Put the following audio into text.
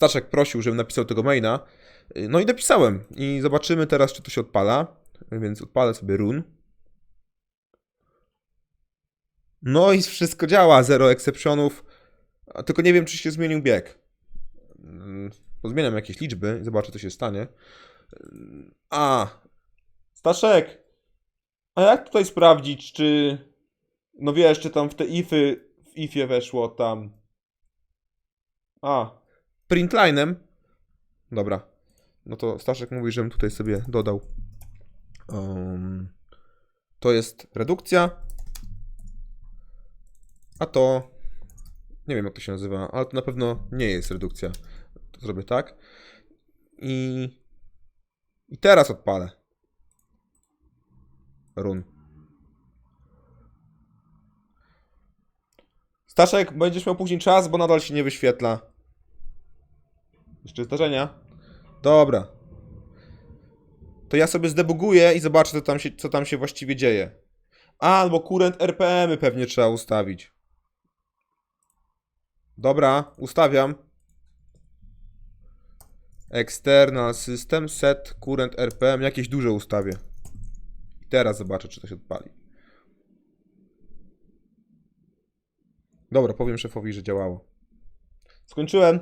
Staszek prosił, żebym napisał tego maina. No i napisałem. I zobaczymy teraz, czy to się odpala. Więc odpalę sobie run. No i wszystko działa, zero exceptionów. Tylko nie wiem, czy się zmienił bieg. Mm, Pozmieniam jakieś liczby i zobaczę, co się stanie. A, Staszek, a jak tutaj sprawdzić, czy... No wiesz, czy tam w te ify, w ifie weszło tam... A, printlinem? Dobra. No to Staszek mówi, żebym tutaj sobie dodał. Um, to jest redukcja. A to. Nie wiem, jak to się nazywa, ale to na pewno nie jest redukcja. To zrobię tak. I. I teraz odpalę. Run. Staszek, będziesz miał później czas, bo nadal się nie wyświetla. Jeszcze zdarzenia? Dobra. To ja sobie zdebuguję i zobaczę, co tam się, co tam się właściwie dzieje. A, albo current RPM-y pewnie trzeba ustawić. Dobra, ustawiam. External system, set, current RPM, jakieś duże ustawię. I teraz zobaczę, czy to się odpali. Dobra, powiem szefowi, że działało. Skończyłem.